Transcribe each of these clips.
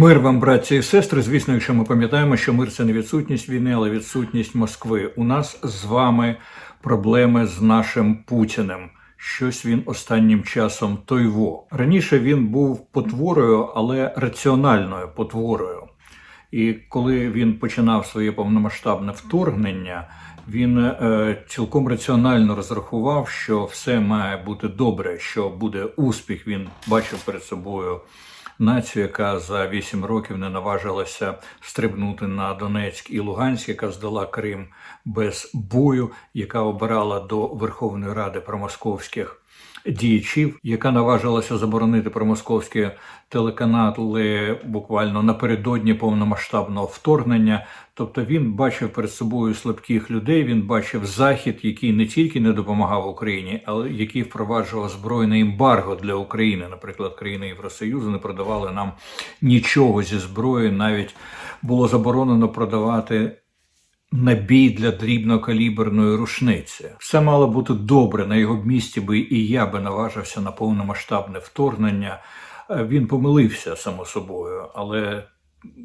Мир вам, братці і сестри. Звісно, якщо ми пам'ятаємо, що мир це не відсутність війни, але відсутність Москви. У нас з вами проблеми з нашим Путіним. Щось він останнім часом тойво. Раніше він був потворою, але раціональною потворою. І коли він починав своє повномасштабне вторгнення, він е, цілком раціонально розрахував, що все має бути добре, що буде успіх. Він бачив перед собою націю, яка за вісім років не наважилася стрибнути на Донецьк і Луганськ, яка здала Крим без бою, яка обирала до Верховної Ради промосковських діячів, яка наважилася заборонити промосковські телеканали буквально напередодні повномасштабного вторгнення. Тобто він бачив перед собою слабких людей. Він бачив захід, який не тільки не допомагав Україні, але який впроваджував збройне ембарго для України. Наприклад, країни Євросоюзу не продавали нам нічого зі зброї. Навіть було заборонено продавати набій для дрібнокаліберної рушниці. Все мало бути добре. На його місці би і я би наважився на повномасштабне вторгнення. Е, Він помилився само собою, але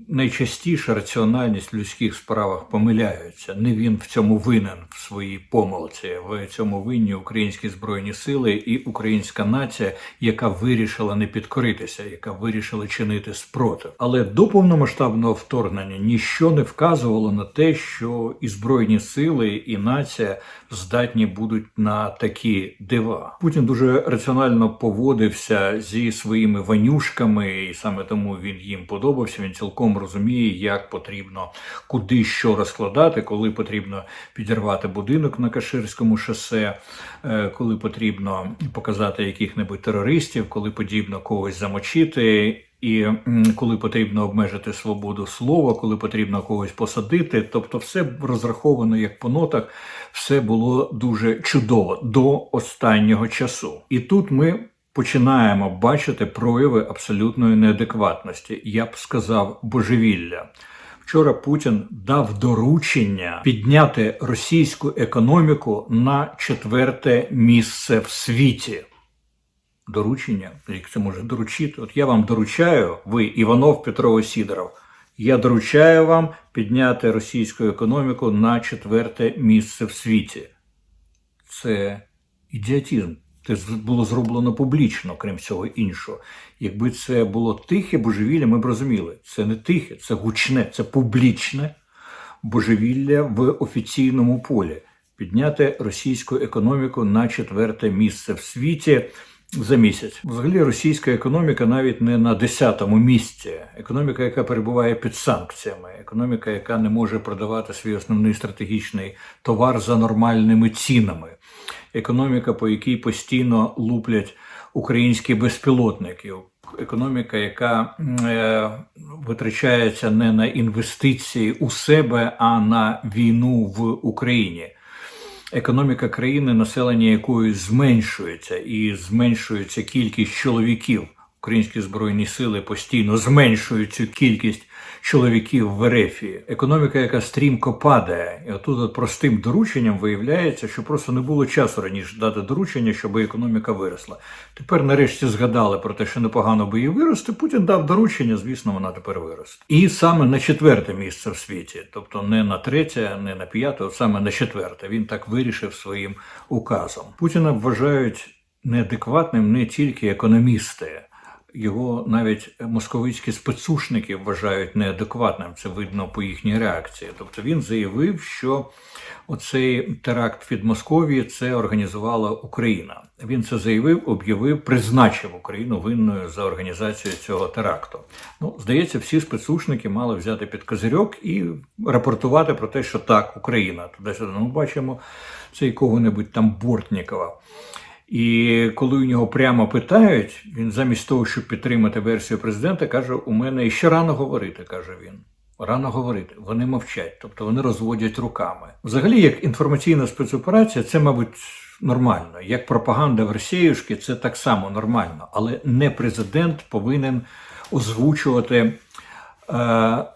найчастіше раціональність в людських справах помиляються. Не він в цьому винен в своїй помилці. В цьому винні українські збройні сили і українська нація, яка вирішила не підкоритися, яка вирішила чинити спротив. Але до повномасштабного вторгнення ніщо не вказувало на те, що і збройні сили, і нація здатні будуть на такі дива. Путін дуже раціонально поводився зі своїми ванюшками, і саме тому він їм подобався. Він цілком розуміє, як потрібно куди що розкладати, коли потрібно підірвати будинок на Каширському шосе, е, коли потрібно показати яких-небудь терористів, коли потрібно когось замочити. І коли потрібно обмежити свободу слова, коли потрібно когось посадити, тобто все розраховано як по нотах, все було дуже чудово до останнього часу. І тут ми починаємо бачити прояви абсолютної неадекватності. Я б сказав божевілля. Вчора Путін дав доручення підняти російську економіку на четверте місце в світі. Доручення, як це може доручити? От я вам доручаю, ви, Іванов Петрово Сідоров, я доручаю вам підняти російську економіку на четверте місце в світі. Це ідіотизм. З- було зроблено публічно, крім всього іншого. Якби це було тихе божевілля, ми б розуміли. Це не тихе, це гучне, це публічне божевілля в офіційному полі. Підняти російську економіку на четверте місце в світі за місяць. Взагалі, російська економіка навіть не на 10-му місці. Економіка, яка перебуває під санкціями, економіка, яка не може продавати свій основний стратегічний товар за нормальними цінами, економіка, по якій постійно луплять українські безпілотники. Економіка, яка е, витрачається не на інвестиції у себе, а на війну в Україні економіка країни, населення якої зменшується, і зменшується кількість чоловіків. Українські збройні сили постійно зменшують цю кількість чоловіків в Ерефії. Економіка, яка стрімко падає, і отут от простим дорученням виявляється, що просто не було часу раніше дати доручення, щоб економіка виросла. Тепер, нарешті, згадали про те, що непогано би її вирости. Путін дав доручення, звісно, вона тепер виросте. І саме на четверте місце в світі, тобто не на третє, не на п'яте, от саме на четверте. Він так вирішив своїм указом. Путіна вважають неадекватним не тільки економісти. Його навіть московицькі спецушники вважають неадекватним. Це видно по їхній реакції. Тобто він заявив, що оцей теракт від Московії це організувала Україна. Він це заявив, об'явив, призначив Україну винною за організацію цього теракту. Ну, здається, всі спецушники мали взяти під козирьок і рапортувати про те, що так, Україна туди-сюди. Ну, бачимо це якого-небудь там Бортнікова. І коли у нього прямо питають, він замість того, щоб підтримати версію президента, каже: у мене ще рано говорити, каже він. Рано говорити, вони мовчать, тобто вони розводять руками. Взагалі, як інформаційна спецоперація, це, мабуть, нормально. Як пропаганда в Росіюшки, це так само нормально. Але не президент повинен озвучувати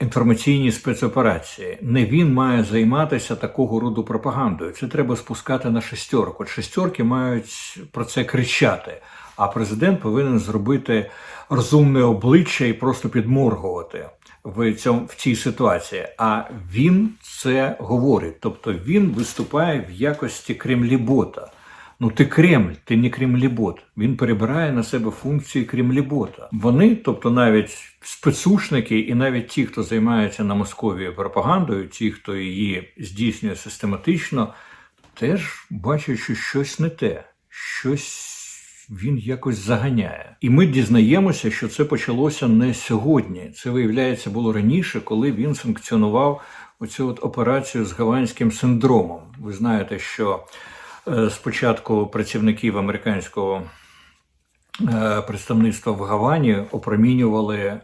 інформаційні спецоперації. Не він має займатися такого роду пропагандою. Це треба спускати на шестерок. От шестерки мають про це кричати. А президент повинен зробити розумне обличчя і просто підморгувати в цьому в цій ситуації. А він це говорить. Тобто він виступає в якості кремлібота. Ну, ти Кремль, ти не кремлібот. Він перебирає на себе функції кремлібота. Вони, тобто навіть спецушники, і навіть ті, хто займається на Московії пропагандою, ті, хто її здійснює систематично, теж бачать, що щось не те, щось він якось заганяє. І ми дізнаємося, що це почалося не сьогодні. Це виявляється було раніше, коли він санкціонував оцю от операцію з гаванським синдромом. Ви знаєте, що спочатку працівників американського е, представництва в Гавані опромінювали е,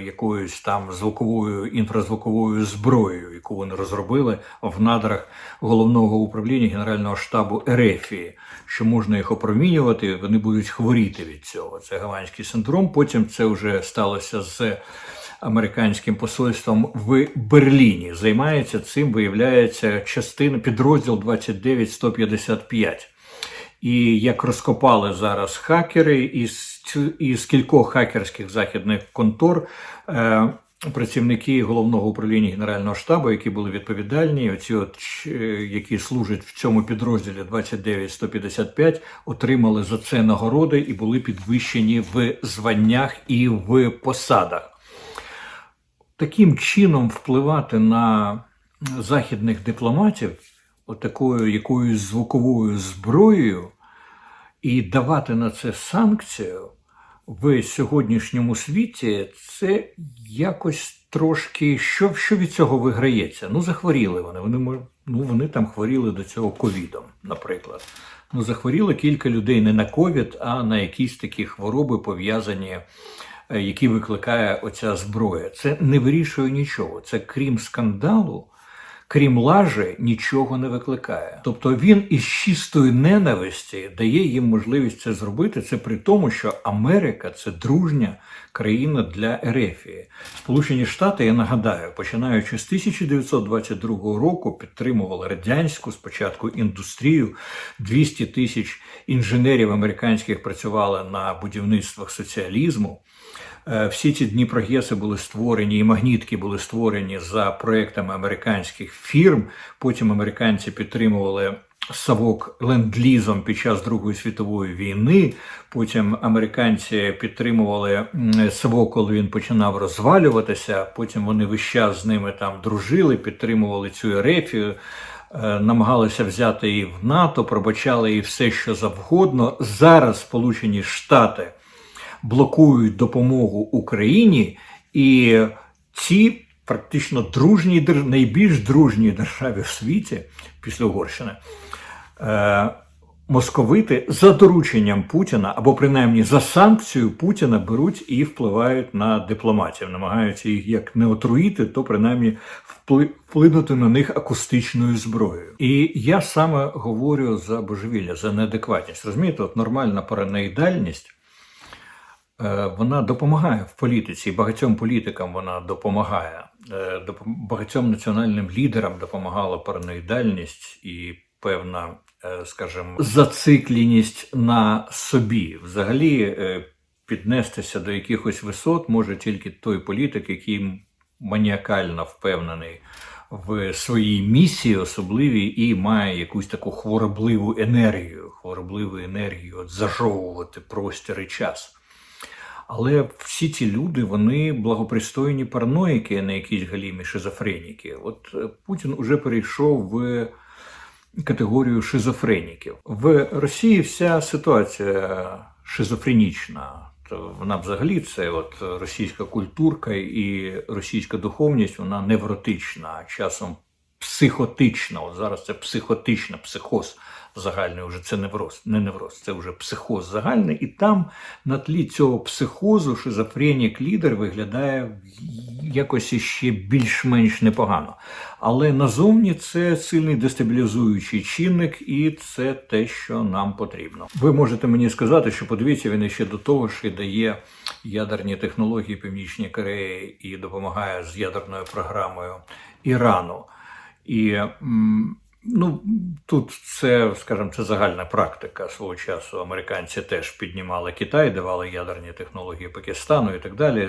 якоюсь там звуковою інфразвуковою зброєю, яку вони розробили в надрах головного управління Генерального штабу Ерефії, що можна їх опромінювати, вони будуть хворіти від цього. Це гаванський синдром. Потім це вже сталося з американським посольством в Берліні. Займається цим, виявляється, частина підрозділ 29155. І як розкопали зараз хакери із, із кількох хакерських західних контор, е, працівники головного управління Генерального штабу, які були відповідальні, оці от, е, які служать в цьому підрозділі 29155, отримали за це нагороди і були підвищені в званнях і в посадах. Таким чином впливати на західних дипломатів отакою якоюсь звуковою зброєю і давати на це санкцію в сьогоднішньому світі, це якось трошки що, що від цього виграється. Ну, захворіли вони. Вони ну, вони там хворіли до цього ковідом, наприклад. Ну, захворіли кілька людей не на ковід, а на якісь такі хвороби пов'язані. Е, Які викликає оця зброя, це не вирішує нічого. Це крім скандалу, крім лажі, нічого не викликає. Тобто він із чистої ненависті дає їм можливість це зробити. Це при тому, що Америка це дружня країна для Ерефії. Сполучені Штати, я нагадаю, починаючи з 1922 року, підтримували радянську спочатку індустрію. 200 тисяч інженерів американських працювали на будівництвах соціалізму. Е, Всі ці Дніпрогеси були створені, і магнітки були створені за проектами американських фірм. Потім американці підтримували Савок ленд-лізом під час Другої світової війни. Потім американці підтримували Савок, коли він починав розвалюватися. Потім вони весь час з ними там дружили, підтримували цю ерефію. е, Намагалися взяти її в НАТО, пробачали їй все, що завгодно. Зараз Сполучені Штати блокують допомогу Україні, і ці практично дружні найбільш дружні державі в світі після Угорщини. Е, Московити за дорученням Путіна або принаймні за санкцією Путіна беруть і впливають на дипломатів, намагаються їх як не отруїти, то принаймні впли- вплинути на них акустичною зброєю. І я саме говорю за божевілля, за неадекватність. Розумієте, от нормальна параноїдальність вона допомагає в політиці, багатьом політикам вона допомагає. Е, Багатьом національним лідерам допомагала параноїдальність і певна, е, скажімо, зацикленість на собі. Взагалі, е, піднестися до якихось висот може тільки той політик, який маніакально впевнений в своїй місії особливій і має якусь таку хворобливу енергію, хворобливу енергію от зажовувати простір і час. Але всі ці люди вони благопристойні параноїки, не якісь галімі шизофреніки. От е, Путін уже перейшов в категорію шизофреніків. В Росії вся ситуація шизофренічна. Вона взагалі це от російська культурка і російська духовність, вона невротична, а часом психотична. От зараз це психотична, психоз загальний, вже це невроз, не невроз, це вже психоз загальний. І там на тлі цього психозу шизофренік лідер виглядає якось іще більш-менш непогано. Але назовні це сильний дестабілізуючий чинник, і це те, що нам потрібно. Ви можете мені сказати, що подивіться, він ще до того ж і дає ядерні технології Північній Кореї і допомагає з ядерною програмою Ірану. І Ну, тут це, скажімо, це загальна практика свого часу. Американці теж піднімали Китай, давали ядерні технології Пакистану і так далі.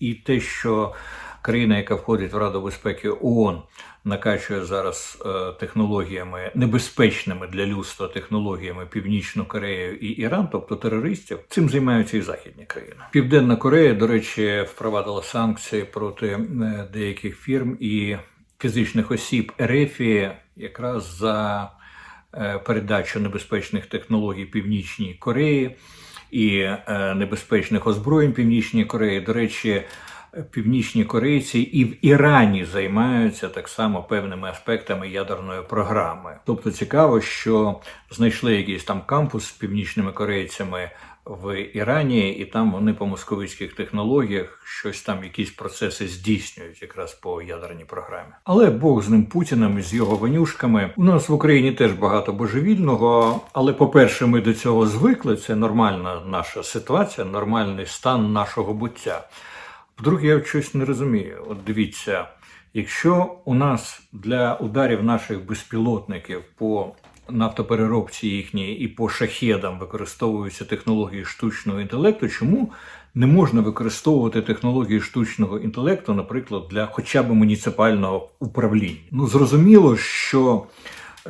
І те, що країна, яка входить в Раду безпеки ООН, накачує зараз е, технологіями небезпечними для людства технологіями Північну Корею і Іран, тобто терористів, цим займаються і західні країни. Південна Корея, до речі, впровадила санкції проти е, деяких фірм і фізичних осіб Ерефії якраз за е, передачу небезпечних технологій Північній Кореї і е, небезпечних озброєнь Північній Кореї. До речі, північні корейці і в Ірані займаються так само певними аспектами ядерної програми. Тобто цікаво, що знайшли якийсь там кампус з північними корейцями в Ірані, і там вони по московицьких технологіях щось там, якісь процеси здійснюють якраз по ядерній програмі. Але Бог з ним Путіним і з його ванюшками. У нас в Україні теж багато божевільного. Але, по-перше, ми до цього звикли. Це нормальна наша ситуація, нормальний стан нашого буття. По-друге, я щось не розумію. От дивіться, якщо у нас для ударів наших безпілотників по нафтопереробці їхній і по шахедам використовуються технології штучного інтелекту, чому не можна використовувати технології штучного інтелекту, наприклад, для хоча б муніципального управління? Ну зрозуміло, що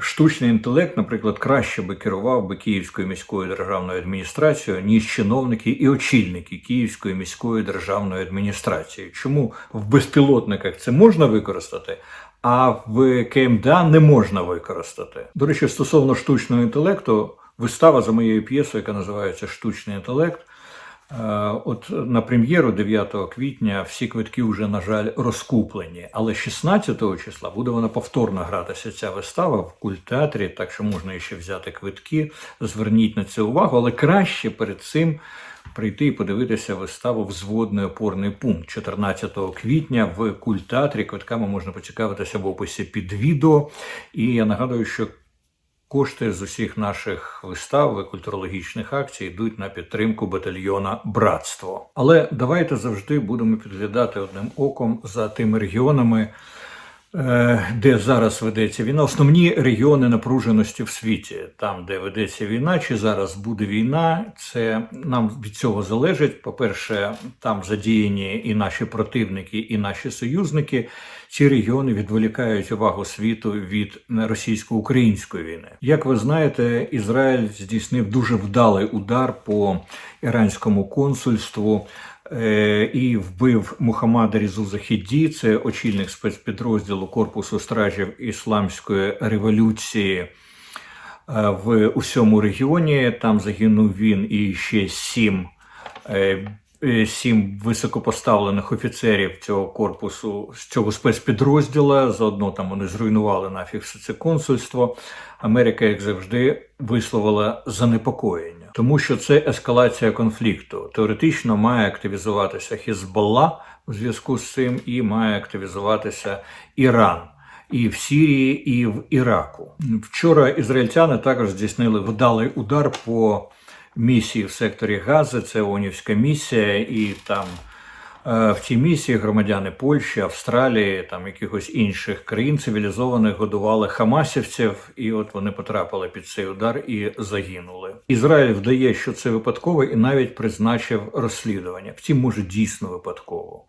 штучний інтелект, наприклад, краще би керував би Київською міською державною адміністрацією, ніж чиновники і очільники Київської міської державної адміністрації. Чому в безпілотниках це можна використати? А в КМДА не можна використати. До речі, стосовно штучного інтелекту, вистава за моєю п'єсою, яка називається Штучний інтелект. Е, От на прем'єру 9 квітня всі квитки вже, на жаль, розкуплені. Але 16 числа буде вона повторно гратися ця вистава в культеатрі, так що можна ще взяти квитки. Зверніть на це увагу, але краще перед цим прийти і подивитися виставу Взводний опорний пункт 14 квітня в культеатрі. Квитками можна поцікавитися в описі під відео. І я нагадую, що Кошти з усіх наших вистав і культурологічних акцій йдуть на підтримку батальйона Братство. Але давайте завжди будемо підглядати одним оком за тими регіонами, де зараз ведеться війна. Основні регіони напруженості в світі, там, де ведеться війна, чи зараз буде війна, це нам від цього залежить. По-перше, там задіяні і наші противники, і наші союзники. Ці регіони відволікають увагу світу від російсько-української війни. Як ви знаєте, Ізраїль здійснив дуже вдалий удар по іранському консульству. Е, І вбив Мухаммада Різуза Хіді, це очільник спецпідрозділу Корпусу стражів Ісламської революції е, в усьому регіоні. Там загинув він і ще сім, е, сім високопоставлених офіцерів цього корпусу, з цього спецпідрозділа. Заодно там вони зруйнували нафіг все це консульство. Америка, як завжди, висловила занепокоєння, тому що це ескалація конфлікту. Теоретично має активізуватися Хізбалла у зв'язку з цим, і має активізуватися Іран і в Сирії, і в Іраку. Вчора ізраїльтяни також здійснили вдалий удар по місії в секторі Гази. Це ООНівська місія, і там е, в цій місії громадяни Польщі, Австралії, там якихось інших країн цивілізованих годували хамасівців, і от вони потрапили під цей удар і загинули. Ізраїль вдає, що це випадково, і навіть призначив розслідування. Втім, може дійсно випадково.